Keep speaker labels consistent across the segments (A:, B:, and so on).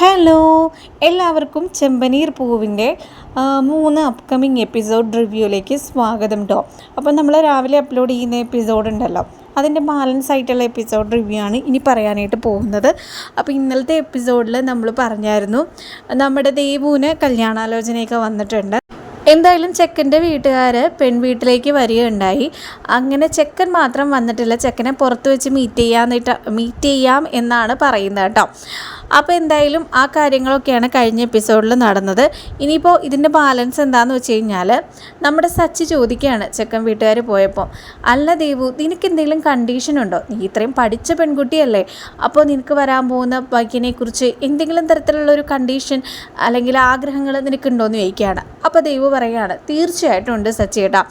A: Hello എല്ലാവർക്കും ചെമ്പനീർ പൂവിന്റെ മൂന്ന് അപ്കമിങ് എപ്പിസോഡ് റിവ്യൂയിലേക്ക് സ്വാഗതം കേട്ടോ അപ്പോൾ നമ്മൾ രാവിലെ അപ്ലോഡ് ചെയ്യുന്ന എപ്പിസോഡ് ഉണ്ടല്ലോ. അതിന്റെ ബാലൻസ് ആയിട്ടുള്ള എപ്പിസോഡ് റിവ്യൂ ആണ് ഇനി പറയാനായിട്ട് പോകുന്നത്. അപ്പോൾ ഇന്നലത്തെ എപ്പിസോഡിൽ നമ്മൾ പറഞ്ഞായിരുന്നു നമ്മുടെ ദേവുവിന് കല്യാണാലോചനയൊക്കെ വന്നിട്ടുണ്ട്. എന്തായാലും ചെക്കന്റെ വീട്ടുകാർ പെൺവീട്ടിലേക്ക് വരികയുണ്ടായി. അങ്ങനെ ചെക്കൻ മാത്രം വന്നിട്ടില്ല. ചെക്കനെ പുറത്ത് വെച്ച് മീറ്റ് ചെയ്യാന്നിട്ട് മീറ്റ് ചെയ്യാം എന്നാണ് പറയുന്നത് കേട്ടോ. അപ്പോൾ എന്തായാലും ആ കാര്യങ്ങളൊക്കെയാണ് കഴിഞ്ഞ എപ്പിസോഡിൽ നടന്നത്. ഇനിയിപ്പോൾ ഇതിന്റെ ബാലൻസ് എന്താണെന്ന് വെച്ച് കഴിഞ്ഞാൽ നമ്മുടെ സച്ചി ചോദിക്കുകയാണ് ചെക്കൻ വീട്ടുകാർ പോയപ്പോൾ അല്ല ദേവു നിനക്ക് എന്തെങ്കിലും കണ്ടീഷൻ ഉണ്ടോ? നീ ഇത്രയും പഠിച്ച പെൺകുട്ടിയല്ലേ? അപ്പോൾ നിനക്ക് വരാൻ പോകുന്ന ബൈക്കിനെക്കുറിച്ച് എന്തെങ്കിലും തരത്തിലുള്ള ഒരു കണ്ടീഷൻ അല്ലെങ്കിൽ ആഗ്രഹങ്ങൾ നിനക്കുണ്ടോ എന്ന് ചോദിക്കുകയാണ്. അപ്പോൾ ദേവു പറയുകയാണ് തീർച്ചയായിട്ടും ഉണ്ട് സച്ചേട്ടാ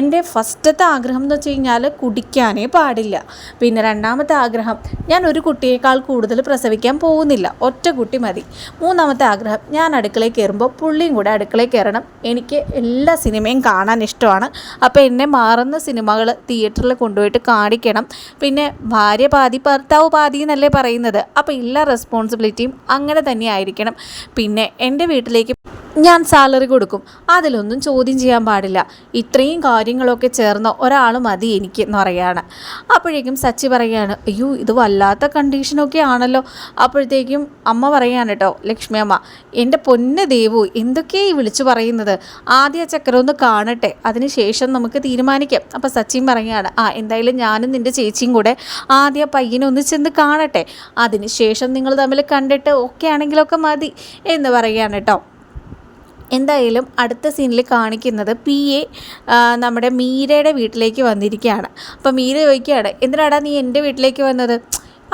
A: എന്റെ ഫസ്റ്റത്തെ ആഗ്രഹം എന്ന് വെച്ച് കഴിഞ്ഞാൽ കുടിക്കാനേ പാടില്ല. പിന്നെ രണ്ടാമത്തെ ആഗ്രഹം ഞാൻ ഒരു കുട്ടിയേക്കാൾ കൂടുതൽ പ്രസവിക്കാൻ പോകുന്നില്ല. ഒറ്റ കുട്ടി മതി. മൂന്നാമത്തെ ആഗ്രഹം ഞാൻ അടുക്കളയിൽ കയറുമ്പോൾ പുള്ളിയും കൂടെ അടുക്കളയിൽ കയറണം. എനിക്ക് എല്ലാ സിനിമയും കാണാൻ ഇഷ്ടമാണ്. അപ്പോൾ എന്നെ മാറുന്ന സിനിമകൾ തിയേറ്ററിൽ കൊണ്ടുപോയിട്ട് കാണിക്കണം. പിന്നെ ഭാര്യ പാതി ഭർത്താവ് പാതി എന്നല്ലേ പറയുന്നത്. അപ്പോൾ എല്ലാ റെസ്പോൺസിബിലിറ്റിയും അങ്ങനെ തന്നെ ആയിരിക്കണം. പിന്നെ എന്റെ വീട്ടിലേക്ക് ഞാൻ സാലറി കൊടുക്കും. അതിലൊന്നും ചോദ്യം ചെയ്യാൻ പാടില്ല. ഇത്രയും കാര്യങ്ങളൊക്കെ ചേർന്ന ഒരാൾ മതി എനിക്ക് എന്ന് പറയാണ്. അപ്പോഴേക്കും സച്ചി പറയാണ് അയ്യോ ഇത് വല്ലാത്ത കണ്ടീഷനൊക്കെ ആണല്ലോ. അപ്പോഴത്തേക്കും അമ്മ പറയുകയാണ് കേട്ടോ ലക്ഷ്മി അമ്മ എന്റെ പൊന്ന് ദേവു എന്തൊക്കെയായി വിളിച്ചു പറയുന്നത്? ആദ്യ ചക്രം ഒന്ന് കാണട്ടെ അതിനുശേഷം നമുക്ക് തീരുമാനിക്കാം. അപ്പോൾ സച്ചിൻ പറയുകയാണ് ആ എന്തായാലും ഞാനും നിന്റെ ചേച്ചിയും കൂടെ ആദ്യ പയ്യനെ ഒന്ന് ചെന്ന് കാണട്ടെ അതിനുശേഷം നിങ്ങൾ തമ്മിൽ കണ്ടിട്ട് ഓക്കെ ആണെങ്കിലൊക്കെ മതി എന്ന് പറയുകയാണ് കേട്ടോ. എന്തായാലും അടുത്ത സീനിൽ കാണിക്കുന്നത് പി എ നമ്മുടെ മീരയുടെ വീട്ടിലേക്ക് വന്നിരിക്കുകയാണ്. അപ്പോൾ മീര ചോദിക്കുകയാണ് എന്തിനാടാ നീ എന്റെ വീട്ടിലേക്ക് വന്നത്?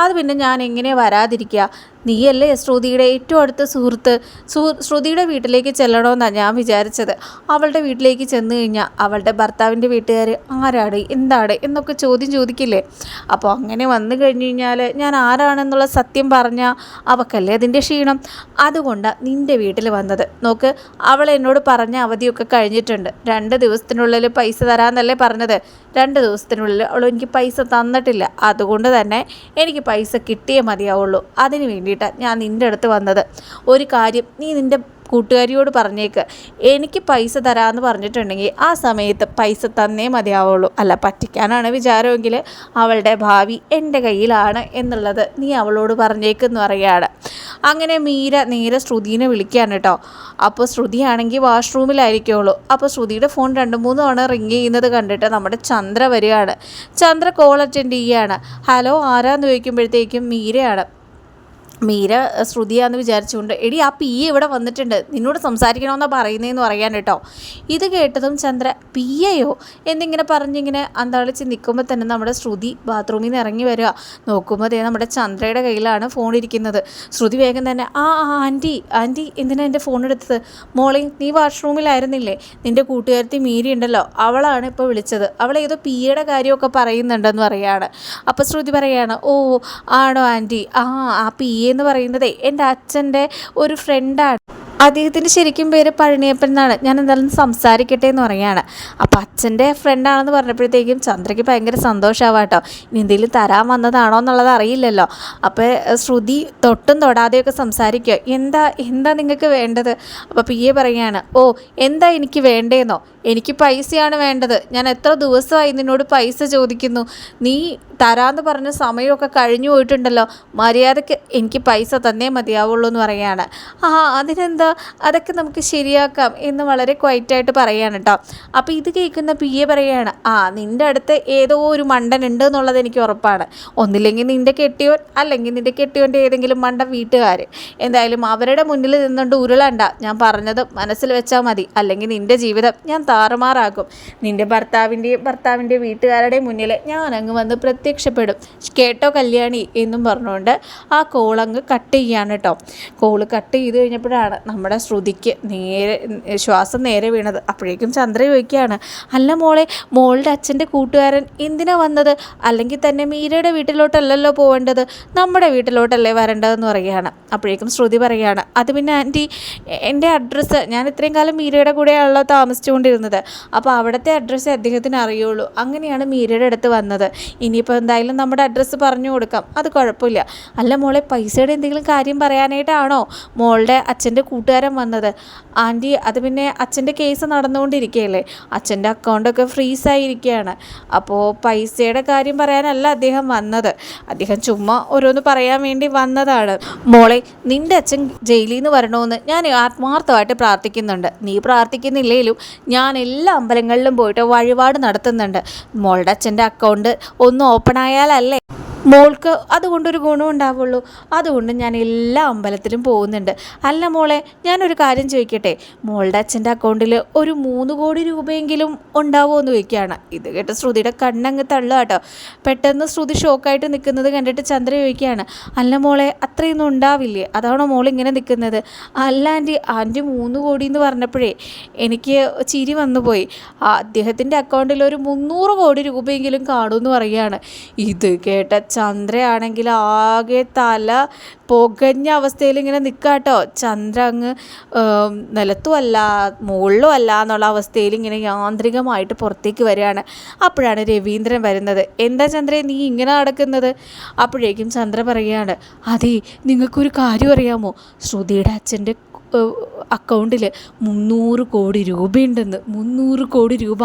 A: അത് പിന്നെ ഞാൻ എങ്ങനെ വരാതിരിക്കുക? നീയല്ലേ ശ്രുതിയുടെ ഏറ്റവും അടുത്ത സുഹൃത്ത്? ശ്രുതിയുടെ വീട്ടിലേക്ക് ചെല്ലണമെന്നാണ് ഞാൻ വിചാരിച്ചത്. അവളുടെ വീട്ടിലേക്ക് ചെന്ന് കഴിഞ്ഞാൽ അവളുടെ ഭർത്താവിന്റെ വീട്ടുകാർ ആരാണ് എന്താണ് എന്നൊക്കെ ചോദ്യം ചോദിക്കില്ലേ? അപ്പോൾ അങ്ങനെ വന്നു കഴിഞ്ഞു കഴിഞ്ഞാൽ ഞാൻ ആരാണെന്നുള്ള സത്യം പറഞ്ഞാൽ അവക്കല്ലേ അതിന്റെ ക്ഷീണം? അതുകൊണ്ടാണ് നിന്റെ വീട്ടിൽ വന്നത്. നോക്ക് അവൾ എന്നോട് പറഞ്ഞ അവധിയൊക്കെ കഴിഞ്ഞിട്ടുണ്ട്. രണ്ട് ദിവസത്തിനുള്ളിൽ പൈസ തരാമെന്നല്ലേ പറഞ്ഞത്. രണ്ട് ദിവസത്തിനുള്ളിൽ അവൾ എനിക്ക് പൈസ തന്നിട്ടില്ല. അതുകൊണ്ട് തന്നെ എനിക്ക് പൈസ കിട്ടിയേ മതിയാവുള്ളൂ. അതിന് വേണ്ടിയിട്ടാണ് ഞാൻ നിന്റെ അടുത്ത് വന്നത്. ഒരു കാര്യം നീ നിന്റെ കൂട്ടുകാരിയോട് പറഞ്ഞേക്ക്. എനിക്ക് പൈസ തരാമെന്ന് പറഞ്ഞിട്ടുണ്ടെങ്കിൽ ആ സമയത്ത് പൈസ തന്നേ മതിയാവുള്ളൂ. അല്ല പറ്റിക്കാനാണ് വിചാരമെങ്കിൽ അവളുടെ ഭാവി എന്റെ കയ്യിലാണ് എന്നുള്ളത് നീ അവളോട് പറഞ്ഞേക്കെന്ന് പറയുകയാണ്. അങ്ങനെ മീര നേരെ ശ്രുതിനെ വിളിക്കുകയാണ് കേട്ടോ. അപ്പോൾ ശ്രുതിയാണെങ്കിൽ വാഷ്റൂമിലായിരിക്കുള്ളൂ. അപ്പോൾ ശ്രുതിയുടെ ഫോൺ രണ്ട് മൂന്ന് തവണ റിങ് ചെയ്യുന്നത് കണ്ടിട്ട് നമ്മുടെ ചന്ദ്ര വരികയാണ്. ചന്ദ്ര കോൾ അറ്റൻഡ് ചെയ്യുകയാണ്. ഹലോ ആരാന്ന് ചോദിക്കുമ്പോഴത്തേക്കും മീരയാണ്. മീര ശ്രുതിയാന്ന് വിചാരിച്ചുകൊണ്ട് എടി ആ പി എ ഇവിടെ വന്നിട്ടുണ്ട്. നിന്നോട് സംസാരിക്കണമെന്നാണ് പറയുന്നതെന്ന് പറയാൻ കേട്ടോ. ഇത് കേട്ടതും ചന്ദ്ര പി എയോ എന്നിങ്ങനെ പറഞ്ഞിങ്ങനെ അന്താളിച്ച് നിൽക്കുമ്പോൾ തന്നെ നമ്മുടെ ശ്രുതി ബാത്റൂമിൽ നിന്ന് ഇറങ്ങി വരിക. നോക്കുമ്പോൾ ദേ നമ്മുടെ ചന്ദ്രയുടെ കയ്യിലാണ് ഫോൺ ഇരിക്കുന്നത്. ശ്രുതി വേഗം തന്നെ ആ ആന്റി ആന്റി എന്തിനാ എന്റെ ഫോൺ എടുത്തത്? മോളെ നീ വാഷ്റൂമിലായിരുന്നില്ലേ? നിന്റെ കൂട്ടുകാരത്തി മീരി ഉണ്ടല്ലോ അവളാണ് ഇപ്പോൾ വിളിച്ചത്. അവൾ ഏതോ പി എയുടെ കാര്യമൊക്കെ പറയുന്നുണ്ടെന്ന് പറയാണ്. അപ്പോൾ ശ്രുതി പറയുകയാണ് ഓ ആണോ ആന്റി? ആ ആ പി എന്ന് പറയുന്നത് എന്റെ അച്ഛന്റെ ഒരു ഫ്രണ്ടാണ് അദ്ദേഹത്തിന്റെ ശരിക്കും പേര് പഴനിയപ്പൻ എന്നാണ്. ഞാൻ എന്തായാലും സംസാരിക്കട്ടെ എന്ന് പറയാണ് അപ്പം അച്ഛന്റെ ഫ്രണ്ടാണെന്ന് പറഞ്ഞപ്പോഴത്തേക്കും ചന്ദ്രയ്ക്ക് ഭയങ്കര സന്തോഷമാവാട്ടോ ഇനി എന്തെങ്കിലും തരാൻ വന്നതാണോ എന്നുള്ളത് അറിയില്ലല്ലോ. അപ്പോൾ ശ്രുതി തൊട്ടും തൊടാതെയൊക്കെ സംസാരിക്കുക. എന്താ എന്താ നിങ്ങൾക്ക് വേണ്ടത്? അപ്പോൾ പി എ പറയുകയാണ് ഓ എന്താ എനിക്ക് വേണ്ടേന്നോ? എനിക്ക് പൈസയാണ് വേണ്ടത്. ഞാൻ എത്ര ദിവസമായി നിന്നോട് പൈസ ചോദിക്കുന്നു. നീ തരാമെന്ന് പറഞ്ഞ സമയമൊക്കെ കഴിഞ്ഞു പോയിട്ടുണ്ടല്ലോ. മര്യാദയ്ക്ക് എനിക്ക് പൈസ തന്നേ മതിയാവുള്ളൂ എന്ന് പറയുകയാണ്. ആ അതിനെന്താ? അതൊക്കെ നമുക്ക് ശരിയാക്കാം എന്ന് വളരെ ക്വൈറ്റായിട്ട് പറയുകയാണ് കേട്ടോ. അപ്പോൾ ഇത് കേൾക്കുന്ന പി എ പറയുകയാണ് ആ നിന്റെ അടുത്ത് ഏതോ ഒരു മണ്ടൻ ഉണ്ട് എന്നുള്ളത് എനിക്ക് ഉറപ്പാണ്. ഒന്നില്ലെങ്കിൽ നിന്റെ കെട്ടിയോൻ അല്ലെങ്കിൽ നിന്റെ കെട്ടിയോന്റെ ഏതെങ്കിലും മണ്ടൻ വീട്ടുകാർ എന്തായാലും അവരുടെ മുന്നിൽ നിന്നുകൊണ്ട് ഉരുളണ്ട. ഞാൻ പറഞ്ഞത് മനസ്സിൽ വെച്ചാൽ മതി. അല്ലെങ്കിൽ നിന്റെ ജീവിതം ഞാൻ താറുമാറാക്കും. നിന്റെ ഭർത്താവിന്റെയും ഭർത്താവിന്റെ വീട്ടുകാരുടെയും മുന്നിൽ ഞാൻ അങ്ങ് വന്ന് പ്രത്യക്ഷപ്പെടും കേട്ടോ കല്യാണി എന്നും പറഞ്ഞുകൊണ്ട് ആ കോളങ്ങ് കട്ട് ചെയ്യാണ് കേട്ടോ കോൾ കട്ട് ചെയ്ത് കഴിഞ്ഞപ്പോഴാണ് നമ്മുടെ ശ്രുതിക്ക് നേരെ ശ്വാസം നേരെ വീണത്. അപ്പോഴേക്കും ചന്ദ്ര ചോദിക്കുകയാണ് അല്ല മോളെ മോളുടെ അച്ഛന്റെ കൂട്ടുകാരൻ എന്തിനാ വന്നത്? അല്ലെങ്കിൽ തന്നെ മീരയുടെ വീട്ടിലോട്ടല്ലല്ലോ പോവേണ്ടത്? നമ്മുടെ വീട്ടിലോട്ടല്ലേ വരേണ്ടതെന്ന് പറയുകയാണ്. അപ്പോഴേക്കും ശ്രുതി പറയുകയാണ് അത് പിന്നെ ആന്റി എന്റെ അഡ്രസ്സ് ഞാൻ ഇത്രയും കാലം മീരയുടെ കൂടെയാണല്ലോ താമസിച്ചുകൊണ്ടിരുന്നത്. അപ്പോൾ അവിടുത്തെ അഡ്രസ്സ് അദ്ദേഹത്തിന് അറിയുള്ളൂ. അങ്ങനെയാണ് മീരയുടെ അടുത്ത് വന്നത്. ഇനിയിപ്പോൾ ഇപ്പോൾ എന്തായാലും നമ്മുടെ അഡ്രസ്സ് പറഞ്ഞു കൊടുക്കാം. അത് കുഴപ്പമില്ല. അല്ല മോളെ പൈസയുടെ എന്തെങ്കിലും കാര്യം പറയാനായിട്ടാണോ മോളുടെ അച്ഛന്റെ കൂട്ടുകാരൻ വന്നത്? ആന്റി അത് പിന്നെ അച്ഛന്റെ കേസ് നടന്നുകൊണ്ടിരിക്കുകയല്ലേ? അച്ഛന്റെ അക്കൗണ്ടൊക്കെ ഫ്രീസായിരിക്കുകയാണ് അപ്പോൾ പൈസയുടെ കാര്യം പറയാനല്ല അദ്ദേഹം വന്നത്. അദ്ദേഹം ചുമ്മാ ഓരോന്ന് പറയാൻ വേണ്ടി വന്നതാണ്. മോളെ നിന്റെ അച്ഛൻ ജയിലിൽ നിന്ന് വരണമെന്ന് ഞാൻ ആത്മാർത്ഥമായിട്ട് പ്രാർത്ഥിക്കുന്നുണ്ട്. നീ പ്രാർത്ഥിക്കുന്നില്ലെങ്കിലും ഞാൻ എല്ലാ അമ്പലങ്ങളിലും പോയിട്ട് വഴിപാട് നടത്തുന്നുണ്ട്. മോളുടെ അച്ഛന്റെ അക്കൗണ്ട് ഒന്ന് ഓപ്പൺ ആയാലല്ലേ മോൾക്ക് അതുകൊണ്ടൊരു ഗുണം ഉണ്ടാവുള്ളൂ. അതുകൊണ്ട് ഞാൻ എല്ലാ അമ്പലത്തിലും പോകുന്നുണ്ട്. അല്ല മോളെ ഞാനൊരു കാര്യം ചോദിക്കട്ടെ? മോളുടെ അച്ഛന്റെ അക്കൗണ്ടിൽ ഒരു മൂന്ന് കോടി രൂപയെങ്കിലും ഉണ്ടാവുമോ എന്ന് ചോദിക്കുകയാണ്. ഇത് കേട്ട് ശ്രുതിയുടെ കണ്ണങ്ങ് തള്ളുക കേട്ടോ. പെട്ടെന്ന് ശ്രുതി ഷോക്കായിട്ട് നിൽക്കുന്നത് കണ്ടിട്ട് ചന്ദ്ര ചോദിക്കുകയാണ്. അല്ല മോളെ അത്രയൊന്നും ഉണ്ടാവില്ലേ? അതാണോ മോൾ ഇങ്ങനെ നിൽക്കുന്നത്? അല്ല ആന്റി ആന്റി മൂന്ന് കോടി എന്ന് പറഞ്ഞപ്പോഴേ എനിക്ക് ചിരി വന്നുപോയി. അദ്ദേഹത്തിന്റെ അക്കൗണ്ടിൽ ഒരു മുന്നൂറ് കോടി രൂപയെങ്കിലും കാണുമെന്ന് പറയുകയാണ്. ഇത് കേട്ട ചന്ദ്രയാണെങ്കിൽ ആകെ തല പുകഞ്ഞ അവസ്ഥയിൽ ഇങ്ങനെ നിൽക്കാട്ടോ ചന്ദ്ര അങ്ങ് നിലത്തും അല്ല മുകളിലും അല്ല എന്നുള്ള അവസ്ഥയിൽ ഇങ്ങനെ യാന്ത്രികമായിട്ട് പുറത്തേക്ക് വരികയാണ്. അപ്പോഴാണ് രവീന്ദ്രൻ വരുന്നത്. എന്താ ചന്ദ്ര നീ ഇങ്ങനെ നടക്കുന്നത്? അപ്പോഴേക്കും ചന്ദ്ര പറയുകയാണ് അതെ നിങ്ങൾക്കൊരു കാര്യം അറിയാമോ? ശ്രുതിയുടെ അച്ഛന്റെ അക്കൗണ്ടിൽ മുന്നൂറ് കോടി രൂപയുണ്ടെന്ന്. മുന്നൂറ് കോടി രൂപ.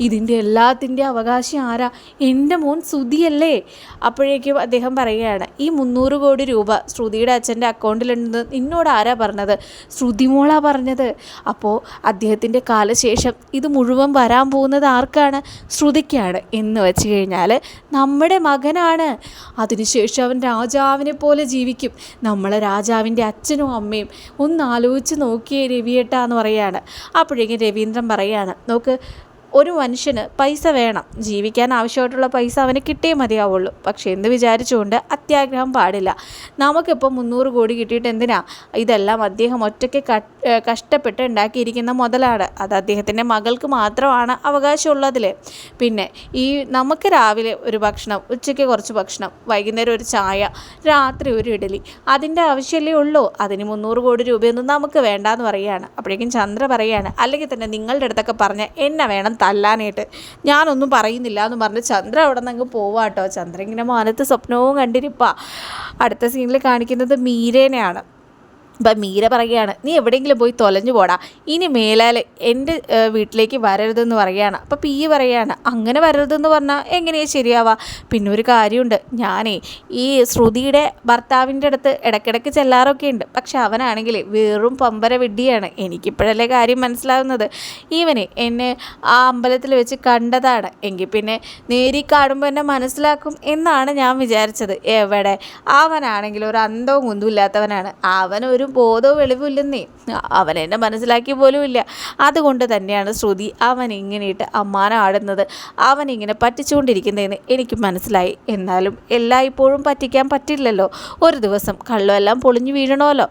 A: ഇതിന്റെ എല്ലാത്തിന്റെ അവകാശം ആരാ? എന്റെ മോൻ ശ്രുതിയല്ലേ? അപ്പോഴേക്കും അദ്ദേഹം പറയുകയാണ് ഈ മുന്നൂറ് കോടി രൂപ ശ്രുതിയുടെ അച്ഛന്റെ അക്കൗണ്ടിലുണ്ടെന്ന് നിന്നോട് ആരാ പറഞ്ഞത്? ശ്രുതി മോളാ പറഞ്ഞത്. അപ്പോൾ അദ്ദേഹത്തിന്റെ കാലശേഷം ഇത് മുഴുവൻ വരാൻ പോകുന്നത് ആർക്കാണ്? ശ്രുതിക്കാണ്. എന്ന് വെച്ച് കഴിഞ്ഞാൽ നമ്മുടെ മകനാണ്. അതിനുശേഷം അവൻ രാജാവിനെ പോലെ ജീവിക്കും. നമ്മളെ രാജാവിന്റെ അച്ഛനും അമ്മയും ഒന്ന് ആലോചിച്ച് നോക്കിയേ രവിയേട്ടാന്ന് പറയാണ് അപ്പോഴേക്കും രവീന്ദ്രൻ പറയാണ് നോക്ക് ഒരു മനുഷ്യന് പൈസ വേണം. ജീവിക്കാൻ ആവശ്യമായിട്ടുള്ള പൈസ അവന് കിട്ടിയേ മതിയാവുള്ളൂ. പക്ഷേ എന്ത് വിചാരിച്ചുകൊണ്ട് അത്യാഗ്രഹം പാടില്ല. നമുക്കിപ്പോൾ മുന്നൂറ് കോടി കിട്ടിയിട്ട് എന്തിനാ? ഇതെല്ലാം അദ്ദേഹം ഒറ്റയ്ക്ക് കഷ്ടപ്പെട്ട് ഉണ്ടാക്കിയിരിക്കുന്ന മുതലാണ്. അത് അദ്ദേഹത്തിന്റെ മകൾക്ക് മാത്രമാണ് അവകാശമുള്ളതിൽ പിന്നെ ഈ നമുക്ക് രാവിലെ ഒരു ഭക്ഷണം ഉച്ചയ്ക്ക് കുറച്ച് ഭക്ഷണം വൈകുന്നേരം ഒരു ചായ രാത്രി ഒരു ഇഡലി അതിന്റെ ആവശ്യമല്ലേ ഉള്ളൂ. അതിന് മുന്നൂറ് കോടി രൂപയൊന്നും നമുക്ക് വേണ്ടാന്ന് പറയുകയാണ്. അപ്പോഴേക്കും ചന്ദ്ര പറയുകയാണ് അല്ലെങ്കിൽ തന്നെ നിങ്ങളുടെ അടുത്തൊക്കെ പറഞ്ഞ എന്നെ വേണം തല്ലാനായിട്ട്. ഞാനൊന്നും പറയുന്നില്ല എന്ന് പറഞ്ഞ് ചന്ദ്ര അവിടെ നിന്ന് അങ്ങ് പോവാട്ടോ. ചന്ദ്ര ഇങ്ങനെ മാനത്ത് സ്വപ്നവും കണ്ടിരിപ്പാ. അടുത്ത സീനിൽ കാണിക്കുന്നത് മീരേനെയാണ്. അപ്പം മീര പറയുകയാണ് നീ എവിടെയെങ്കിലും പോയി തൊലഞ്ഞു പോടാ. ഇനി മേലാൽ എന്റെ വീട്ടിലേക്ക് വരരുതെന്ന് പറയുകയാണ്. അപ്പം പി ഇ പറയുകയാണ് അങ്ങനെ വരരുതെന്ന് പറഞ്ഞാൽ എങ്ങനെയാണ് ശരിയാവാ? പിന്നെ ഒരു കാര്യമുണ്ട്. ഞാനേ ഈ ശ്രുതിയുടെ ഭർത്താവിന്റെ അടുത്ത് ഇടയ്ക്കിടയ്ക്ക് ചെല്ലാറൊക്കെ ഉണ്ട്. പക്ഷെ അവനാണെങ്കിൽ വെറും പമ്പര വിഡ്ഡിയാണ് എനിക്കിപ്പോഴല്ലേ കാര്യം മനസ്സിലാവുന്നത്. ഈവനെ എന്നെ ആ അമ്പലത്തിൽ വെച്ച് കണ്ടതാണ്. എങ്കിൽ പിന്നെ നേരി കാണുമ്പോൾ എന്നെ മനസ്സിലാക്കും എന്നാണ് ഞാൻ വിചാരിച്ചത്. എവിടെ? അവനാണെങ്കിൽ ഒരു അന്തവും കുന്തും അവനൊരു ബോധവും വെളിവില്ലെന്നേ. അവൻ എന്നെ മനസ്സിലാക്കി പോലുമില്ല അതുകൊണ്ട് തന്നെയാണ് ശ്രുതി അവൻ ഇങ്ങനെയിട്ട് അമ്മാനം ആടുന്നത് അവൻ ഇങ്ങനെ പറ്റിച്ചുകൊണ്ടിരിക്കുന്നതെന്ന് എനിക്ക് മനസ്സിലായി. എന്നാലും എല്ലായ്പ്പോഴും പറ്റിക്കാൻ പറ്റില്ലല്ലോ. ഒരു ദിവസം കള്ളുമെല്ലാം പൊളിഞ്ഞു വീഴണമല്ലോ.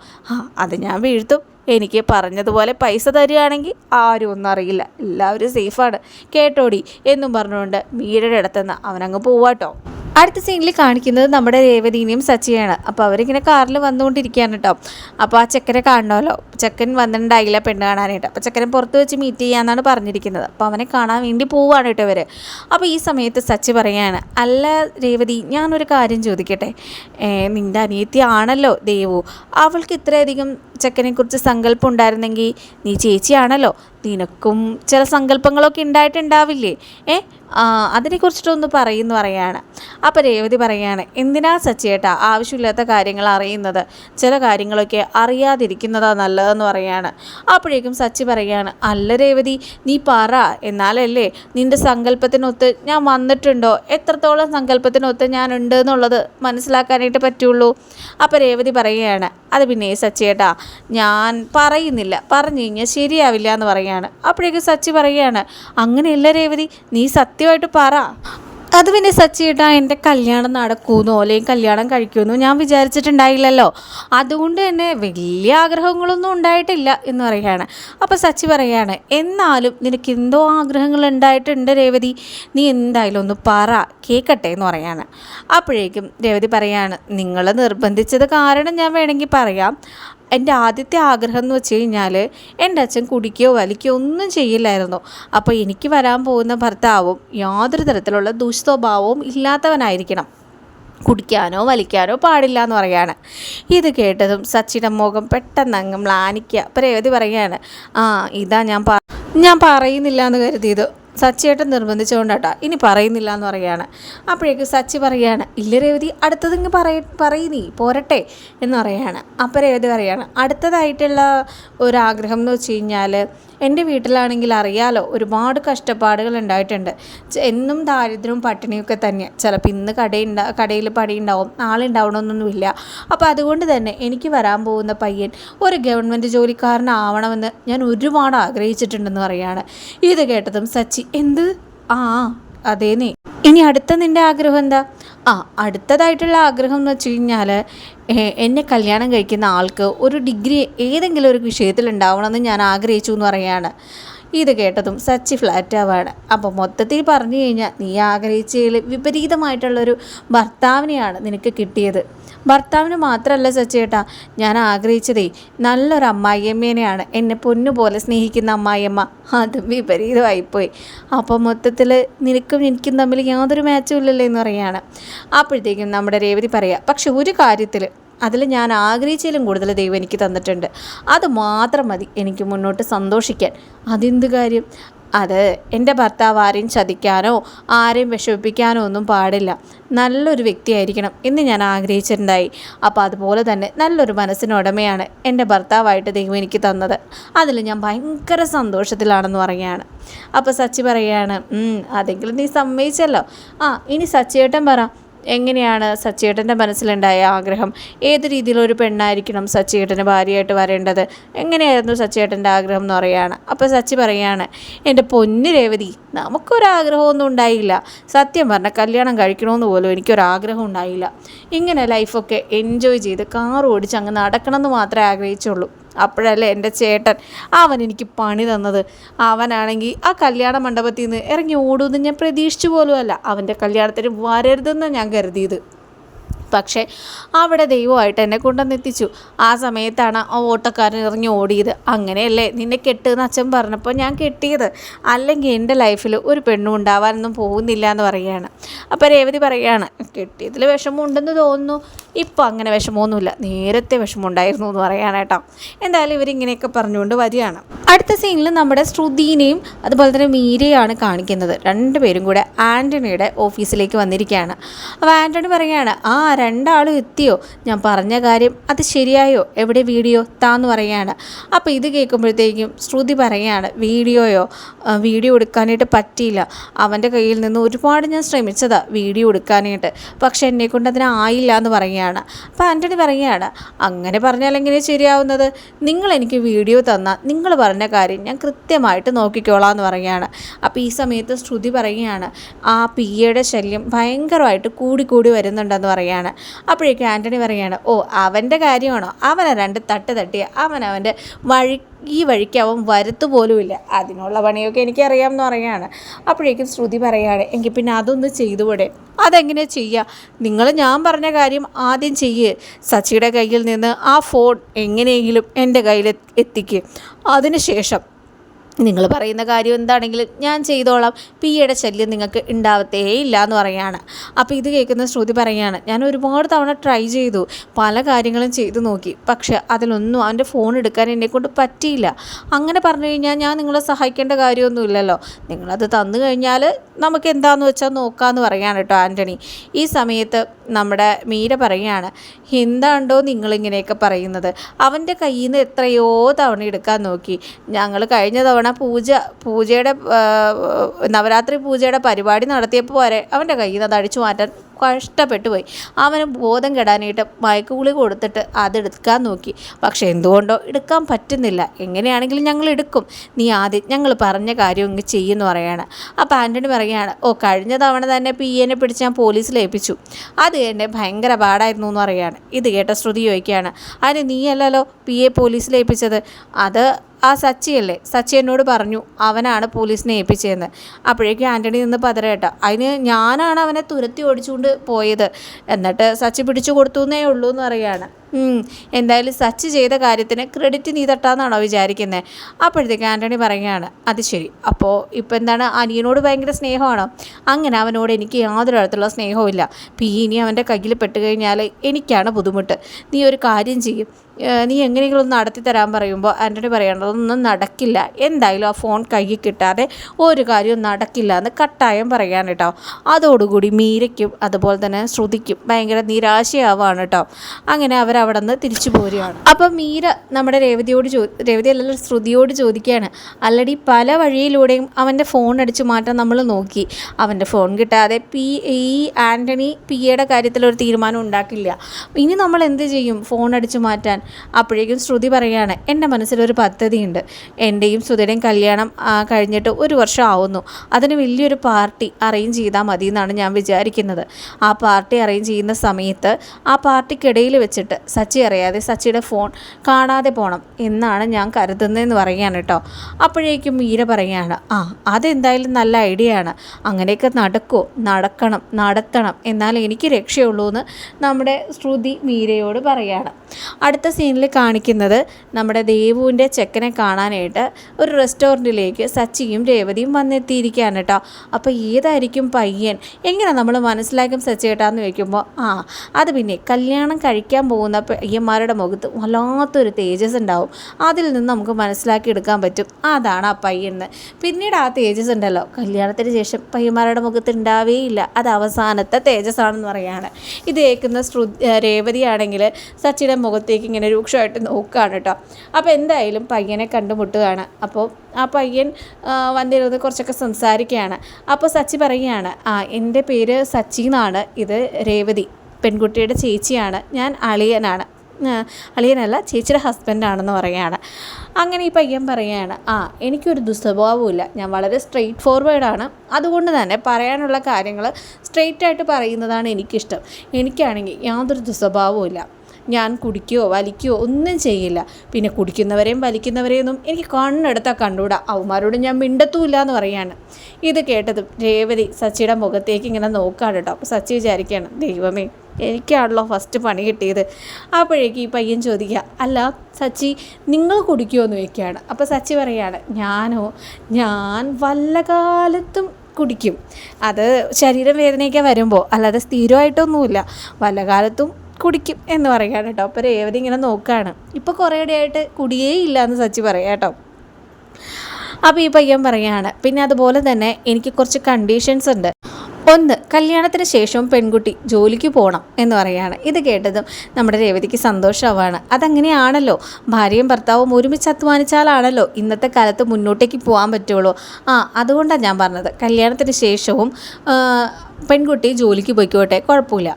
A: അത് ഞാൻ വീഴ്ത്തും. എനിക്ക് പറഞ്ഞതുപോലെ പൈസ തരികയാണെങ്കിൽ ആരും ഒന്നും അറിയില്ല. എല്ലാവരും സേഫാണ്. കേട്ടോടി. എന്നും പറഞ്ഞുകൊണ്ട് മീരയുടെ അടുത്തുനിന്ന് അവനങ്ങ് പോവാട്ടോ. അടുത്ത സീനിൽ കാണിക്കുന്നത് നമ്മുടെ രേവതിനെയും സച്ചിയാണ് അപ്പോൾ അവരിങ്ങനെ കാറിൽ വന്നുകൊണ്ടിരിക്കുകയാണ് കേട്ടോ. അപ്പോൾ ആ ചെക്കനെ കാണണമല്ലോ. ചെക്കൻ വന്നിട്ടുണ്ടായില്ല പെണ്ണ് കാണാനായിട്ട്. അപ്പോൾ ചെക്കനെ പുറത്ത് വെച്ച് മീറ്റ് ചെയ്യാമെന്നാണ് പറഞ്ഞിരിക്കുന്നത്. അപ്പോൾ അവനെ കാണാൻ വേണ്ടി പോവാണ് കേട്ടോ ഇവർ അപ്പോൾ ഈ സമയത്ത് സച്ചി പറയാണ് അല്ല രേവതി ഞാനൊരു കാര്യം ചോദിക്കട്ടെ? നിന്റെ അനിയത്തി ആണല്ലോ ദേവു. അവൾക്ക് ഇത്രയധികം ചെക്കനെക്കുറിച്ച് സങ്കല്പം ഉണ്ടായിരുന്നെങ്കിൽ നീ ചേച്ചിയാണല്ലോ. നിനക്കും ചില സങ്കല്പങ്ങളൊക്കെ ഉണ്ടായിട്ടുണ്ടാവില്ലേ? ഏ അതിനെക്കുറിച്ചിട്ടൊന്ന് പറയുന്നു പറയാണ്. അപ്പോൾ രേവതി പറയാണ് എന്തിനാ സച്ചേട്ടാ ആവശ്യമില്ലാത്ത കാര്യങ്ങൾ അറിയുന്നത്? ചില കാര്യങ്ങളൊക്കെ അറിയാതിരിക്കുന്നതാ നല്ലതെന്ന് പറയാണ്. അപ്പോഴേക്കും സച്ചി പറയാണ് അല്ല രേവതി നീ പറ. എന്നാലല്ലേ നിന്റെ സങ്കല്പത്തിനൊത്ത് ഞാൻ വന്നിട്ടുണ്ടോ? എത്രത്തോളം സങ്കല്പത്തിനൊത്ത് ഞാൻ ഉണ്ട് എന്നുള്ളത് മനസ്സിലാക്കാനായിട്ട് പറ്റുള്ളൂ. അപ്പോൾ രേവതി പറയുകയാണ് അത് പിന്നെ സച്ചിയേട്ടാ ഞാൻ പറയുന്നില്ല. പറഞ്ഞു കഴിഞ്ഞാൽ ശരിയാവില്ല എന്ന് പറയാണ്. അപ്പോഴേക്കും സച്ചി പറയുകയാണ് അങ്ങനെയല്ല രേവതി നീ സത്യമായിട്ട് പറ. അത് പിന്നെ സച്ചിയേട്ടാ എന്റെ കല്യാണം നടക്കുമെന്നോ അല്ലെങ്കിൽ കല്യാണം കഴിക്കുമെന്നോ ഞാൻ വിചാരിച്ചിട്ടുണ്ടായില്ലല്ലോ. അതുകൊണ്ട് തന്നെ വലിയ ആഗ്രഹങ്ങളൊന്നും ഉണ്ടായിട്ടില്ല എന്ന് പറയുകയാണ്. അപ്പോൾ സച്ചി പറയുകയാണ് എന്നാലും നിനക്ക് എന്തോ ആഗ്രഹങ്ങൾ ഉണ്ടായിട്ടുണ്ട് രേവതി. നീ എന്തായാലും ഒന്ന് പറ കേൾക്കട്ടെ എന്ന് പറയാണ് അപ്പോഴേക്കും രേവതി പറയാണ് നിങ്ങളെ നിർബന്ധിച്ചത് കാരണം ഞാൻ വേണമെങ്കിൽ പറയാം. എന്റെ ആദ്യത്തെ ആഗ്രഹം എന്ന് വെച്ച് കഴിഞ്ഞാൽ എന്റെ അച്ഛൻ കുടിക്കുകയോ വലിക്കുകയോ ഒന്നും ചെയ്യില്ലായിരുന്നു. അപ്പോൾ എനിക്ക് വരാൻ പോകുന്ന ഭർത്താവും യാതൊരു തരത്തിലുള്ള ദുഷ്സ്വഭാവവും ഇല്ലാത്തവനായിരിക്കണം. കുടിക്കാനോ വലിക്കാനോ പാടില്ല എന്ന് പറയാണ്. ഇത് കേട്ടതും സച്ചിയുടെ മുഖം പെട്ടെന്ന് അങ്ങ് മ്ലാനിക്കുക പ്രേവതി പറയുകയാണ് ആ ഇതാ ഞാൻ ഞാൻ പറയുന്നില്ല എന്ന് കരുതിയത്. സച്ചിയേട്ടൻ നിർബന്ധിച്ചുകൊണ്ടാട്ടാ ഇനി പറയുന്നില്ല എന്ന് പറയാണ് അപ്പോഴേക്ക് സച്ചി പറയുകയാണ് ഇല്ല രേവതി അടുത്തത് ഇങ്ങ് പറയ പറയുന്നീ പോരട്ടെ എന്ന് പറയാണ് അപ്പോൾ രേവതി പറയാണ് അടുത്തതായിട്ടുള്ള ഒരാഗ്രഹം എന്ന് വെച്ച് കഴിഞ്ഞാൽ എന്റെ വീട്ടിലാണെങ്കിൽ അറിയാലോ ഒരുപാട് കഷ്ടപ്പാടുകൾ ഉണ്ടായിട്ടുണ്ട്. എന്നും ദാരിദ്ര്യവും പട്ടിണിയൊക്കെ തന്നെയാണ് ചിലപ്പോൾ ഇന്ന് കടയുണ്ട കടയിൽ പണിയുണ്ടാവും നാളെ ഉണ്ടാവണമെന്നൊന്നുമില്ല. അപ്പോൾ അതുകൊണ്ട് തന്നെ എനിക്ക് വരാൻ പോകുന്ന പയ്യൻ ഒരു ഗവൺമെന്റ് ജോലിക്കാരനാവണമെന്ന് ഞാൻ ഒരുപാട് ആഗ്രഹിച്ചിട്ടുണ്ടെന്ന് പറയാണ് ഇത് കേട്ടതും സച്ചി എന്ത്? ആ അതേനേ ഇനി അടുത്ത നിന്റെ ആഗ്രഹം എന്താ? ആ അടുത്തതായിട്ടുള്ള ആഗ്രഹം എന്ന് വെച്ച് കഴിഞ്ഞാൽ എന്നെ കല്യാണം കഴിക്കുന്ന ആൾക്ക് ഒരു ഡിഗ്രി ഏതെങ്കിലും ഒരു വിഷയത്തിൽ ഉണ്ടാവണമെന്ന് ഞാൻ ആഗ്രഹിച്ചു എന്ന് പറയാണ് ഇത് കേട്ടതും സച്ചി ഫ്ലാറ്റ് ആവാണ്. അപ്പോൾ മൊത്തത്തിൽ പറഞ്ഞു കഴിഞ്ഞാൽ നീ ആഗ്രഹിച്ചതിൽ വിപരീതമായിട്ടുള്ളൊരു ഭർത്താവിനെയാണ് നിനക്ക് കിട്ടിയത്. ഭർത്താവിന് മാത്രമല്ല സച്ചേട്ടാ ഞാൻ ആഗ്രഹിച്ചതേ നല്ലൊരു അമ്മായിയമ്മേനെയാണ് എന്നെ പൊന്നുപോലെ സ്നേഹിക്കുന്ന അമ്മായിയമ്മ. അതും വിപരീതമായിപ്പോയി. അപ്പോൾ മൊത്തത്തിൽ നിനക്കും എനിക്കും തമ്മിൽ യാതൊരു മാച്ചും ഇല്ലല്ലോ എന്ന് പറയുകയാണ്. അപ്പോഴത്തേക്കും നമ്മുടെ രേവതി പറയാം പക്ഷെ ഒരു കാര്യത്തിൽ അതിൽ ഞാൻ ആഗ്രഹിച്ചതിലും കൂടുതൽ ദൈവം എനിക്ക് തന്നിട്ടുണ്ട്. അത് മാത്രം മതി എനിക്ക് മുന്നോട്ട് സന്തോഷിക്കാൻ. അതെന്ത് കാര്യം? അത് എന്റെ ഭർത്താവ് ആരെയും ചതിക്കാനോ ആരെയും വിഷമിപ്പിക്കാനോ ഒന്നും പാടില്ല. നല്ലൊരു വ്യക്തിയായിരിക്കണം എന്ന് ഞാൻ ആഗ്രഹിച്ചിട്ടുണ്ടായി. അപ്പോൾ അതുപോലെ തന്നെ നല്ലൊരു മനസ്സിനുടമയാണ് എന്റെ ഭർത്താവായിട്ട് ദൈവം എനിക്ക് തന്നത്. അതിൽ ഞാൻ ഭയങ്കര സന്തോഷത്തിലാണെന്ന് പറയുകയാണ്. അപ്പോൾ സച്ചി പറയുകയാണ് അതെങ്കിലും നീ സമ്മതിച്ചല്ലോ. ആ ഇനി സച്ചിയേട്ടൻ പറ. എങ്ങനെയാണ് സച്ചിയേട്ടന്റെ മനസ്സിലുണ്ടായ ആഗ്രഹം? ഏത് രീതിയിലൊരു പെണ്ണായിരിക്കണം സച്ചിയേട്ടന് ഭാര്യയായിട്ട് വരേണ്ടത്? എങ്ങനെയായിരുന്നു സച്ചിയേട്ടന്റെ ആഗ്രഹം എന്ന് പറയുകയാണ്. അപ്പോൾ സച്ചി പറയുകയാണ് എന്റെ പൊന്നു രേവതി നമുക്കൊരാഗ്രഹമൊന്നും ഉണ്ടായില്ല. സത്യം പറഞ്ഞാൽ കല്യാണം കഴിക്കണമെന്ന് പോലും എനിക്കൊരാഗ്രഹം ഉണ്ടായില്ല. ഇങ്ങനെ ലൈഫൊക്കെ എൻജോയ് ചെയ്ത് കാർ ഓടിച്ച് അങ്ങ് നടക്കണമെന്ന് മാത്രമേ ആഗ്രഹിച്ചുള്ളൂ. അപ്പോഴല്ലേ എന്റെ ചേട്ടൻ? അവൻ എനിക്ക് പണി തന്നത്. അവനാണെങ്കിൽ ആ കല്യാണ മണ്ഡപത്തിൽ നിന്ന് ഇറങ്ങി ഓടുമെന്ന് ഞാൻ പ്രതീക്ഷിച്ചു പോലുമല്ല. അവന്റെ കല്യാണത്തിന് വരരുതെന്ന് ഞാൻ കരുതിയത്. പക്ഷേ അവിടെ ദൈവമായിട്ട് എന്നെ കൊണ്ടുവന്നെത്തിച്ചു ആ സമയത്താണ് ആ ഓട്ടക്കാരൻ ഇറങ്ങി ഓടിയത്. അങ്ങനെയല്ലേ നിന്നെ കെട്ടുന്ന അച്ഛൻ പറഞ്ഞപ്പോൾ ഞാൻ കെട്ടിയത്. അല്ലെങ്കിൽ എന്റെ ലൈഫിൽ ഒരു പെണ്ണും ഉണ്ടാവാനൊന്നും പോകുന്നില്ല എന്ന് പറയുകയാണ്. അപ്പോൾ രേവതി പറയുകയാണ് കെട്ടിയതിൽ വിഷമമുണ്ടെന്ന് തോന്നുന്നു. ഇപ്പോൾ അങ്ങനെ വിഷമമൊന്നുമില്ല. നേരത്തെ വിഷമമുണ്ടായിരുന്നു എന്ന് പറയാണ് കേട്ടോ. എന്തായാലും ഇവരിങ്ങനെയൊക്കെ പറഞ്ഞുകൊണ്ട് വരികയാണ്. അടുത്ത സീനിൽ നമ്മുടെ ശ്രുതിനെയും അതുപോലെ തന്നെ മീരയാണ് കാണിക്കുന്നത്. രണ്ടുപേരും കൂടെ ആന്റണിയുടെ ഓഫീസിലേക്ക് വന്നിരിക്കുകയാണ്. അപ്പോൾ ആന്റണി പറയുകയാണ് ആ രണ്ടാളും എത്തിയോ? ഞാൻ പറഞ്ഞ കാര്യം അത് ശരിയായോ? എവിടെ വീഡിയോ? താന്ന് പറയാണ്. അപ്പോൾ ഇത് കേൾക്കുമ്പോഴത്തേക്കും ശ്രുതി പറയുകയാണ് വീഡിയോയോ? വീഡിയോ എടുക്കാനായിട്ട് പറ്റിയില്ല. അവന്റെ കയ്യിൽ നിന്ന് ഒരുപാട് ഞാൻ ശ്രമിച്ചതാണ് വീഡിയോ എടുക്കാനായിട്ട്. പക്ഷെ എന്നെക്കൊണ്ട് അതിന് ആയില്ല എന്ന് പറയുകയാണ് അപ്പോൾ ആന്റണി പറയുകയാണ് അങ്ങനെ പറഞ്ഞാൽ എങ്ങനെ ശരിയാവുന്നത്? നിങ്ങൾ എനിക്ക് വീഡിയോ തന്നാൽ നിങ്ങൾ പറഞ്ഞ കാര്യം ഞാൻ കൃത്യമായിട്ട് നോക്കിക്കോളാം എന്ന് പറയുകയാണ് അപ്പോൾ ഈ സമയത്ത് ശ്രുതി പറയുകയാണ് ആ പിയുടെ ശല്യം ഭയങ്കരമായിട്ട് കൂടി കൂടി വരുന്നുണ്ടെന്ന് പറയുകയാണ് അപ്പോഴേക്കും ആന്റണി പറയുകയാണ് ഓ അവന്റെ കാര്യമാണോ? അവനെ രണ്ട് തട്ട് തട്ടി അവൻ വഴി ഈ വഴിക്ക് അവൻ വരുത്തു പോലുമില്ല അതിനുള്ള പണിയൊക്കെ എനിക്കറിയാമെന്ന് പറയുകയാണ്. അപ്പോഴേക്കും ശ്രുതി പറയുകയാണ് എങ്കിൽ പിന്നെ അതൊന്ന് ചെയ്തുകൂടെ? അതെങ്ങനെ ചെയ്യുക നിങ്ങൾ ഞാൻ പറഞ്ഞ കാര്യം ആദ്യം ചെയ്യേ. സച്ചിയുടെ കയ്യിൽ നിന്ന് ആ ഫോൺ എങ്ങനെയെങ്കിലും എന്റെ കയ്യിൽ എത്തിക്കുക അതിനുശേഷം നിങ്ങൾ പറയുന്ന കാര്യം എന്താണെങ്കിലും ഞാൻ ചെയ്തോളാം. പിയുടെ ശല്യം നിങ്ങൾക്ക് ഉണ്ടാവത്തേ ഇല്ല എന്ന് പറയാണ്. അപ്പോൾ ഇത് കേൾക്കുന്ന ശ്രുതി പറയാണ് ഞാൻ ഒരുപാട് തവണ ട്രൈ ചെയ്തു പല കാര്യങ്ങളും ചെയ്തു നോക്കി. പക്ഷെ അതിലൊന്നും അവന്റെ ഫോൺ എടുക്കാൻ എന്നെക്കൊണ്ട് പറ്റിയില്ല. അങ്ങനെ പറഞ്ഞു കഴിഞ്ഞാൽ ഞാൻ നിങ്ങളെ സഹായിക്കേണ്ട കാര്യമൊന്നുമില്ലല്ലോ നിങ്ങളത് തന്നു കഴിഞ്ഞാൽ നമുക്ക് എന്താണെന്ന് വെച്ചാൽ നോക്കാമെന്ന് പറയാണ് കേട്ടോ ആന്റണി ഈ സമയത്ത് നമ്മുടെ മീര പറയുകയാണ് എന്താണ്ടോ നിങ്ങളിങ്ങനെയൊക്കെ പറയുന്നത്? അവന്റെ കയ്യിൽ നിന്ന് എത്രയോ തവണ എടുക്കാൻ നോക്കി. ഞങ്ങൾ കഴിഞ്ഞ തവണ പൂജ പൂജയുടെ നവരാത്രി പൂജയുടെ പരിപാടി നടത്തിയപ്പോൾ വരെ അവന്റെ കയ്യിൽ നിന്ന് അത് അടിച്ചു മാറ്റാൻ കഷ്ടപ്പെട്ടു പോയി അവന് ബോധം കെടാനായിട്ട് മയക്കുകുളി കൊടുത്തിട്ട് അതെടുക്കാൻ നോക്കി. പക്ഷെ എന്തുകൊണ്ടോ എടുക്കാൻ പറ്റുന്നില്ല. എങ്ങനെയാണെങ്കിലും ഞങ്ങൾ എടുക്കും. നീ ആദ്യം ഞങ്ങൾ പറഞ്ഞ കാര്യം ഇങ്ങ് ചെയ്യുമെന്ന് പറയാണ്. അപ്പോൾ ആന്റണി പറയുകയാണ് ഓ കഴിഞ്ഞ തവണ തന്നെ പി എനെ പിടിച്ച് ഞാൻ പോലീസിൽ ഏൽപ്പിച്ചു. അത് എന്നെ ഭയങ്കര പാടായിരുന്നു എന്ന് പറയുകയാണ് ഇത് കേട്ട ശ്രുതി ചോദിക്കുകയാണ് അതിന് നീയല്ലല്ലോ പി എ പോലീസിൽ ഏൽപ്പിച്ചത്? അത് ആ സച്ചിയല്ലേ? സച്ചി എന്നോട് പറഞ്ഞു അവനാണ് പോലീസിനെ ഏൽപ്പിച്ചതെന്ന്. അപ്പോഴേക്കും ആന്റണി നിന്ന് പതറേട്ട അതിന് ഞാനാണ് അവനെ തുരത്തി ഓടിച്ചുകൊണ്ട് പോയത്. എന്നിട്ട് സച്ചി പിടിച്ചു കൊടുത്തു എന്നേ ഉള്ളൂ എന്ന് പറയുകയാണ്. എന്തായാലും സച്ച് ചെയ്ത കാര്യത്തിന് ക്രെഡിറ്റ് നീ തട്ടാന്നാണോ വിചാരിക്കുന്നത് അപ്പോഴത്തേക്ക് ആന്റണി പറയുകയാണ് അത് ശരി. അപ്പോൾ ഇപ്പോൾ എന്താണ് അനിയനോട് ഭയങ്കര സ്നേഹമാണോ? അങ്ങനെ അവനോട് എനിക്ക് യാതൊരു തരത്തിലുള്ള സ്നേഹവും ഇല്ല. പി ഇനി അവന്റെ കയ്യിൽ പെട്ട് കഴിഞ്ഞാൽ എനിക്കാണ് ബുദ്ധിമുട്ട്. നീ ഒരു കാര്യം ചെയ്യും. നീ എങ്ങനെയെങ്കിലും ഒന്ന് നടത്തി തരാൻ പറയുമ്പോൾ ആന്റണി പറയേണ്ടത് അതൊന്നും നടക്കില്ല. എന്തായാലും ആ ഫോൺ കയ്യിൽ കിട്ടാതെ ഒരു കാര്യവും നടക്കില്ല എന്ന് കട്ടായം പറയാൻ കേട്ടോ. അതോടുകൂടി മീരയ്ക്കും അതുപോലെ തന്നെ ശ്രുതിക്കും ഭയങ്കര നിരാശയാവാണ് കേട്ടോ. അങ്ങനെ അവരവിടെ നിന്ന് തിരിച്ചു പോരുകയാണ്. അപ്പം മീര നമ്മുടെ രേവതിയോട് ചോ രേവതി അല്ലല്ലോ ശ്രുതിയോട് ചോദിക്കുകയാണ് അല്ലടി പല വഴിയിലൂടെയും അവന്റെ ഫോൺ അടിച്ചു മാറ്റാൻ നമ്മൾ നോക്കി. അവന്റെ ഫോൺ കിട്ടാതെ പി ഈ ആന്റണി പി എയുടെ കാര്യത്തിൽ ഒരു തീരുമാനം ഉണ്ടാക്കില്ല. ഇനി നമ്മൾ എന്ത് ചെയ്യും ഫോൺ അടിച്ചു മാറ്റാൻ? അപ്പോഴേക്കും ശ്രുതി പറയുകയാണ് എന്റെ മനസ്സിലൊരു പദ്ധതിയുണ്ട്. എന്റെയും ശ്രുതിയുടെയും കല്യാണം കഴിഞ്ഞിട്ട് ഒരു വർഷം ആവുന്നു അതിന് വലിയൊരു പാർട്ടി അറേഞ്ച് ചെയ്താൽ മതി എന്നാണ് ഞാൻ വിചാരിക്കുന്നത്. ആ പാർട്ടി അറേഞ്ച് ചെയ്യുന്ന സമയത്ത് ആ പാർട്ടിക്കിടയിൽ വെച്ചിട്ട് സച്ചി അറിയാതെ സച്ചിയുടെ ഫോൺ കാണാതെ പോകണം എന്നാണ് ഞാൻ കരുതുന്നതെന്ന് പറയുകയാണ് കേട്ടോ. അപ്പോഴേക്കും മീര പറയുകയാണ് ആ അതെന്തായാലും നല്ല ഐഡിയ ആണ് അങ്ങനെയൊക്കെ നടക്കുമോ നടക്കണം നടത്തണം. എന്നാൽ എനിക്ക് രക്ഷയുള്ളൂ എന്ന് നമ്മുടെ ശ്രുതി മീരയോട് പറയുകയാണ്. അടുത്ത സീനിൽ കാണിക്കുന്നത് നമ്മുടെ ദേവുവിന്റെ ചെക്കനെ കാണാനായിട്ട് ഒരു റെസ്റ്റോറന്റിലേക്ക് സച്ചിയും രേവതിയും വന്നെത്തിയിരിക്കുകയാണ് കേട്ടോ. അപ്പോൾ ഏതായിരിക്കും പയ്യൻ? എങ്ങനെ നമ്മൾ മനസ്സിലാക്കും സച്ചി ചേട്ടാന്ന് ചോദിക്കുമ്പോൾ ആ അത് പിന്നെ കല്യാണം കഴിക്കാൻ പോകുന്ന പയ്യന്മാരുടെ മുഖത്ത് വല്ലാത്തൊരു തേജസ് ഉണ്ടാവും. അതിൽ നിന്ന് നമുക്ക് മനസ്സിലാക്കി എടുക്കാൻ പറ്റും. അതാണ് ആ പയ്യെന്ന്. പിന്നീട് ആ തേജസ് ഉണ്ടല്ലോ. കല്യാണത്തിന് ശേഷം പയ്യന്മാരുടെ മുഖത്ത് ഉണ്ടാവേയില്ല. അത് അവസാനത്തെ തേജസ് തേജസ്സാണെന്ന് പറയാണ് ഇത് കേൾക്കുന്ന ശ്രു രേവതിയാണെങ്കിൽ സച്ചിയുടെ മുഖത്തേക്ക് ഇങ്ങനെ രൂക്ഷമായിട്ട് നോക്കുകയാണ് കേട്ടോ. അപ്പോൾ എന്തായാലും പയ്യനെ കണ്ടുമുട്ടുകയാണ്. അപ്പോൾ ആ പയ്യൻ വന്നിരുന്ന് കുറച്ചൊക്കെ സംസാരിക്കുകയാണ്. അപ്പോൾ സച്ചി പറയുകയാണ് ആ എന്റെ പേര് സച്ചി എന്നാണ്. ഇത് രേവതി പെൺകുട്ടിയുടെ ചേച്ചിയാണ്. ഞാൻ അളിയനാണ്. അളിയനല്ല ചേച്ചിയുടെ ഹസ്ബൻഡാണെന്ന് പറയുകയാണ്. അങ്ങനെ ഈ പയ്യൻ പറയുകയാണ് ആ എനിക്കൊരു ദുസ്വഭാവമില്ല ഞാൻ വളരെ സ്ട്രെയിറ്റ് ഫോർവേഡാണ് അതുകൊണ്ട് തന്നെ പറയാനുള്ള കാര്യങ്ങൾ സ്ട്രെയിറ്റ് ആയിട്ട് പറയുന്നതാണ് എനിക്കിഷ്ടം. എനിക്കാണെങ്കിൽ യാതൊരു ദുസ്വഭാവവും ഇല്ല ഞാൻ കുടിക്കുകയോ വലിക്കുകയോ ഒന്നും ചെയ്യില്ല. പിന്നെ കുടിക്കുന്നവരെയും വലിക്കുന്നവരെയും ഒന്നും എനിക്ക് കണ്ണെടുത്താൽ കണ്ടുകൂടാ. അവന്മാരോട് ഞാൻ മിണ്ടത്തുമില്ല എന്ന് പറയാണ്. ഇത് കേട്ടതും രേവതി സച്ചിയുടെ മുഖത്തേക്ക് ഇങ്ങനെ നോക്കാണ് കേട്ടോ. അപ്പോൾ സച്ചി വിചാരിക്കുകയാണ് ദൈവമേ എനിക്കാണല്ലോ ഫസ്റ്റ് പണി കിട്ടിയത്. അപ്പോഴേക്ക് ഈ പയ്യൻ ചോദിക്കുക അല്ല സച്ചി നിങ്ങൾ കുടിക്കുമോ എന്ന് ചോദിക്കുകയാണ്. അപ്പോൾ സച്ചി പറയാണ് ഞാനോ? ഞാൻ വല്ല കാലത്തും കുടിക്കും. അത് ശരീരം വേദനയൊക്കെ വരുമ്പോൾ അല്ലാതെ സ്ഥിരമായിട്ടൊന്നുമില്ല. വല്ല കാലത്തും കുടിക്കും എന്ന് പറയുകയാണ് കേട്ടോ. അപ്പോൾ രേവതി ഇങ്ങനെ നോക്കുകയാണ്. ഇപ്പോൾ കുറേ ഇടയായിട്ട് കുടിയേ ഇല്ല എന്ന് സച്ചി പറയാം കേട്ടോ. അപ്പോൾ ഈ പയ്യൻ പറയുകയാണ് പിന്നെ അതുപോലെ തന്നെ എനിക്ക് കുറച്ച് കണ്ടീഷൻസ് ഉണ്ട്. ഒന്ന് കല്യാണത്തിന് ശേഷവും പെൺകുട്ടി ജോലിക്ക് പോകണം എന്ന് പറയുകയാണ്. ഇത് കേട്ടതും നമ്മുടെ രേവതിക്ക് സന്തോഷമാവാണ്. അതങ്ങനെയാണല്ലോ. ഭാര്യയും ഭർത്താവും ഒരുമിച്ച് അധ്വാനിച്ചാലാണല്ലോ ഇന്നത്തെ കാലത്ത് മുന്നോട്ടേക്ക് പോകാൻ പറ്റുള്ളൂ. ആ അതുകൊണ്ടാണ് ഞാൻ പറഞ്ഞത്. കല്യാണത്തിന് ശേഷവും പെൺകുട്ടി ജോലിക്ക് പോയിക്കോട്ടെ. കുഴപ്പമില്ല.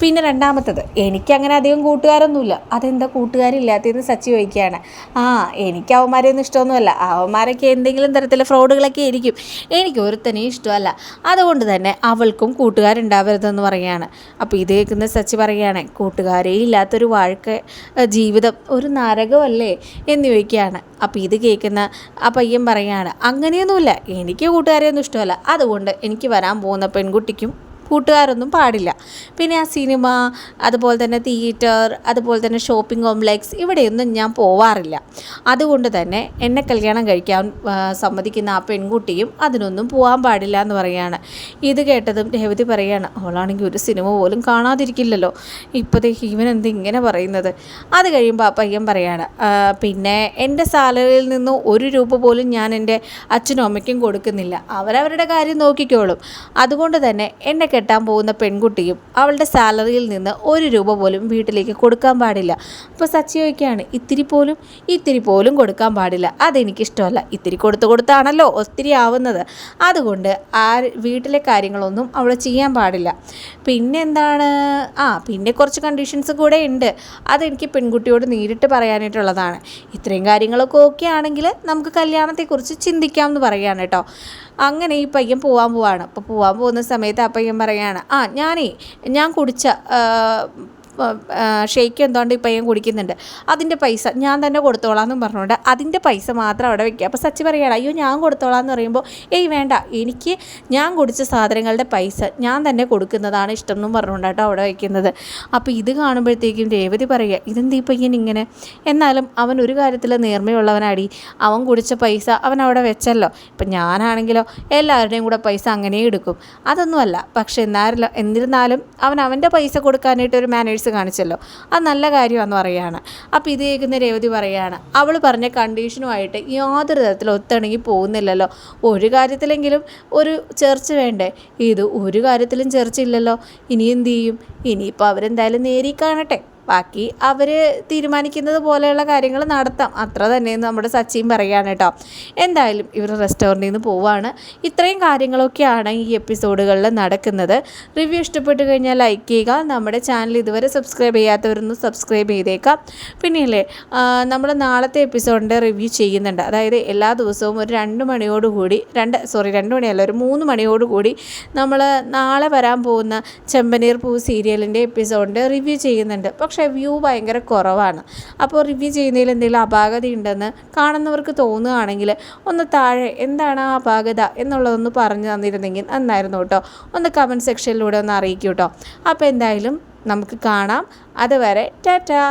A: പിന്നെ രണ്ടാമത്തത് എനിക്കങ്ങനെ അധികം കൂട്ടുകാരൊന്നുമില്ല. അതെന്താ കൂട്ടുകാരില്ലാത്തതെന്ന് സച്ചി ചോദിക്കുകയാണ്. ആ എനിക്ക് അവന്മാരെയൊന്നും ഇഷ്ടമൊന്നുമല്ല. അവന്മാരൊക്കെ എന്തെങ്കിലും തരത്തിലെ ഫ്രോഡുകളൊക്കെ ആയിരിക്കും. എനിക്ക് ഒരുത്തനെയും ഇഷ്ടമല്ല. അതുകൊണ്ട് തന്നെ അവൾക്കും കൂട്ടുകാരുണ്ടാവരുതെന്ന് പറയുകയാണ്. അപ്പോൾ ഇത് കേൾക്കുന്ന സച്ചി പറയുകയാണ് കൂട്ടുകാരേ ഇല്ലാത്തൊരു വാഴക്ക ജീവിതം ഒരു നരകമല്ലേ എന്ന് ചോദിക്കുകയാണ്. അപ്പോൾ ഇത് കേൾക്കുന്ന ആ പയ്യൻ പറയുകയാണ് അങ്ങനെയൊന്നുമില്ല. എനിക്ക് കൂട്ടുകാരെയൊന്നും ഇഷ്ടമല്ല. അതുകൊണ്ട് എനിക്ക് വരാൻ പോകുന്ന പെൺകുട്ടിക്കും കൂട്ടുകാരൊന്നും പാടില്ല. പിന്നെ ആ സിനിമ അതുപോലെ തന്നെ തിയേറ്റർ അതുപോലെ തന്നെ ഷോപ്പിംഗ് കോംപ്ലെക്സ് ഇവിടെയൊന്നും ഞാൻ പോവാറില്ല. അതുകൊണ്ട് തന്നെ എന്നെ കല്യാണം കഴിക്കാൻ സമ്മതിക്കുന്ന ആ പെൺകുട്ടിയും അതിനൊന്നും പോകാൻ പാടില്ല എന്ന് പറയാണ്. ഇത് കേട്ടതും രേവതി പറയാണ് അവളാണെങ്കിൽ ഒരു സിനിമ പോലും കാണാതിരിക്കില്ലല്ലോ. ഇപ്പോഴത്തെ ഹീവൻ എന്ത് ഇങ്ങനെ പറയുന്നത്? അത് കഴിയുമ്പോൾ ആ പയ്യൻ പറയാണ് പിന്നെ എന്റെ സാലറിയിൽ നിന്ന് ഒരു രൂപ പോലും ഞാൻ എന്റെ അച്ഛനും അമ്മയ്ക്കും കൊടുക്കുന്നില്ല. അവരവരുടെ കാര്യം നോക്കിക്കോളും. അതുകൊണ്ട് തന്നെ എന്നെ കെട്ടാൻ പോകുന്ന പെൺകുട്ടിയും അവളുടെ സാലറിയിൽ നിന്ന് ഒരു രൂപ പോലും വീട്ടിലേക്ക് കൊടുക്കാൻ പാടില്ല. അപ്പോൾ സച്ചി ചോദിക്കുകയാണ് ഇത്തിരി പോലും? ഇത്തിരി പോലും കൊടുക്കാൻ പാടില്ല. അതെനിക്കിഷ്ടമല്ല. ഇത്തിരി കൊടുത്തു കൊടുത്താണല്ലോ ഒത്തിരി ആവുന്നത്. അതുകൊണ്ട് ആ വീട്ടിലെ കാര്യങ്ങളൊന്നും അവൾ ചെയ്യാൻ പാടില്ല. പിന്നെന്താണ്? ആ പിന്നെ കുറച്ച് കണ്ടീഷൻസ് കൂടെ ഉണ്ട്. അതെനിക്ക് പെൺകുട്ടിയോട് നേരിട്ട് പറയാനായിട്ടുള്ളതാണ്. ഇത്രയും കാര്യങ്ങളൊക്കെ ഓക്കെ ആണെങ്കിൽ നമുക്ക് കല്യാണത്തെക്കുറിച്ച് ചിന്തിക്കാം എന്ന് പറയാണ് കേട്ടോ അങ്ങനെ ഈ പയ്യൻ പോവാൻ പോവാണ്. അപ്പോൾ പോവാൻ പോകുന്ന സമയത്ത് ആ പയ്യൻ പറയാണ് ആ ഞാനേ ഞാൻ കുടിച്ച ഷെയ്ക്ക് എന്തുകൊണ്ട് ഈ പയ്യൻ കുടിക്കുന്നുണ്ട്? അതിന്റെ പൈസ ഞാൻ തന്നെ കൊടുത്തോളാം എന്നും പറഞ്ഞുകൊണ്ട് അതിന്റെ പൈസ മാത്രം അവിടെ വെക്കുക. അപ്പോൾ സച്ചി പറയുകയാണ് അയ്യോ ഞാൻ കൊടുത്തോളാം എന്ന് പറയുമ്പോൾ ഏയ് വേണ്ട എനിക്ക് ഞാൻ കുടിച്ച സാധനങ്ങളുടെ പൈസ ഞാൻ തന്നെ കൊടുക്കുന്നതാണ് ഇഷ്ടം എന്നും പറഞ്ഞുകൊണ്ടാട്ടോ അവിടെ വയ്ക്കുന്നത് അപ്പോൾ ഇത് കാണുമ്പോഴത്തേക്കും രേവതി പറയുക ഇതെന്ത് ഈ പയ്യൻ ഇങ്ങനെ? എന്നാലും അവൻ ഒരു കാര്യത്തിൽ നേർമ്മയുള്ളവനാടി അവൻ കുടിച്ച പൈസ അവൻ അവിടെ വെച്ചല്ലോ. ഇപ്പം ഞാനാണെങ്കിലോ എല്ലാവരുടെയും കൂടെ പൈസ അങ്ങനെ എടുക്കും. അതൊന്നുമല്ല. പക്ഷേ എന്നാലും എന്നിരുന്നാലും അവൻ അവന്റെ പൈസ കൊടുക്കാനായിട്ട് ഒരു മാനേഴ്സ് കാണിച്ചല്ലോ. അത് നല്ല കാര്യമാണെന്ന് പറയുകയാണ്. അപ്പോൾ ഇത് കേൾക്കുന്ന രേവതി പറയുകയാണ് അവൾ പറഞ്ഞ കണ്ടീഷനുമായിട്ട് യാതൊരു തരത്തിലും ഒത്തിണങ്ങി പോകുന്നില്ലല്ലോ. ഒരു കാര്യത്തിലെങ്കിലും ഒരു ചേർച്ച വേണ്ടേ? ഇത് ഒരു കാര്യത്തിലും ചേർച്ച ഇല്ലല്ലോ ഇനി എന്ത് ചെയ്യും? ഇനിയിപ്പോൾ അവരെന്തായാലും നേരി കാണട്ടെ. ബാക്കി അവർ തീരുമാനിക്കുന്നത് പോലെയുള്ള കാര്യങ്ങൾ നടത്താം. അത്ര തന്നെ നമ്മുടെ സച്ചിൻ പറയുകയാണ് കേട്ടോ. എന്തായാലും ഇവർ റെസ്റ്റോറന്റിൽ നിന്ന് പോവുകയാണ് ഇത്രയും കാര്യങ്ങളൊക്കെയാണ് ഈ എപ്പിസോഡുകളിൽ നടക്കുന്നത്. റിവ്യൂ ഇഷ്ടപ്പെട്ടു കഴിഞ്ഞാൽ ലൈക്ക് ചെയ്യുക. നമ്മുടെ ചാനൽ ഇതുവരെ സബ്സ്ക്രൈബ് ചെയ്യാത്തവരൊന്ന് സബ്സ്ക്രൈബ് ചെയ്തേക്കാം. പിന്നെയല്ലേ നമ്മൾ നാളത്തെ എപ്പിസോഡിന്റെ റിവ്യൂ ചെയ്യുന്നുണ്ട്. അതായത് എല്ലാ ദിവസവും ഒരു രണ്ട് മണിയോടുകൂടി രണ്ട് സോറി രണ്ട് മണിയല്ല ഒരു മൂന്ന് മണിയോടുകൂടി നമ്മൾ നാളെ വരാൻ പോകുന്ന ചെമ്പനീർ പൂ സീരിയലിന്റെ എപ്പിസോഡിന്റെ റിവ്യൂ ചെയ്യുന്നുണ്ട്. പക്ഷേ വ്യൂ ഭയങ്കര കുറവാണ്. അപ്പോൾ റിവ്യൂ ചെയ്യുന്നതിൽ എന്തെങ്കിലും അപാകത ഉണ്ടെന്ന് കാണുന്നവർക്ക് തോന്നുകയാണെങ്കിൽ ഒന്ന് താഴെ എന്താണ് ആ അപാകത എന്നുള്ളതൊന്ന് പറഞ്ഞു തന്നിരുന്നെങ്കിൽ നന്നായിരുന്നു കേട്ടോ. ഒന്ന് കമന്റ് സെക്ഷനിലൂടെ ഒന്ന് അറിയിക്കൂ കേട്ടോ. അപ്പോൾ എന്തായാലും നമുക്ക് കാണാം. അതുവരെ ടാറ്റാ.